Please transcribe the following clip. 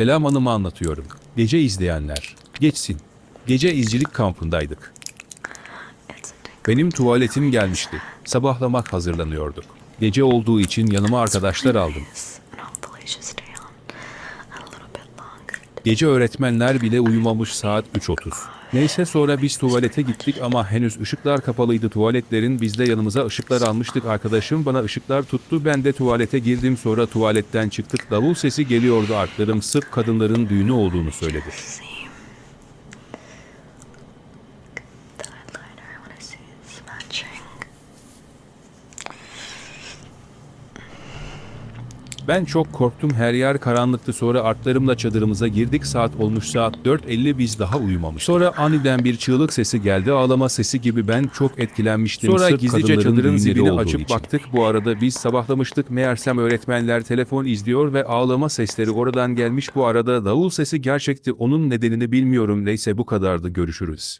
Selam Hanım'a anlatıyorum. Gece izleyenler. Geçsin. Gece izcilik kampındaydık. Benim tuvaletim gelmişti. Sabahlamak hazırlanıyorduk. Gece olduğu için yanıma arkadaşlar aldım. Gece öğretmenler bile uyumamış saat 3.30. Neyse sonra biz tuvalete gittik ama henüz ışıklar kapalıydı tuvaletlerin. Biz de yanımıza ışıklar almıştık. Arkadaşım bana ışıklar tuttu. Ben de tuvalete girdim. Sonra tuvaletten çıktık. Davul sesi geliyordu. Arklarım sırf kadınların düğünü olduğunu söyledi. Ben çok korktum. Her yer karanlıktı. Sonra artlarımla çadırımıza girdik. Saat olmuş saat 4.50 biz daha uyumamış. Sonra aniden bir çığlık sesi geldi. Ağlama sesi gibi ben çok etkilenmiştim. Sonra Sırf gizlice çadırın zibini açıp için. baktık. Bu arada biz sabahlamıştık. Meğersem öğretmenler telefon izliyor ve ağlama sesleri oradan gelmiş. Bu arada davul sesi gerçekti. Onun nedenini bilmiyorum. Neyse bu kadardı. Görüşürüz.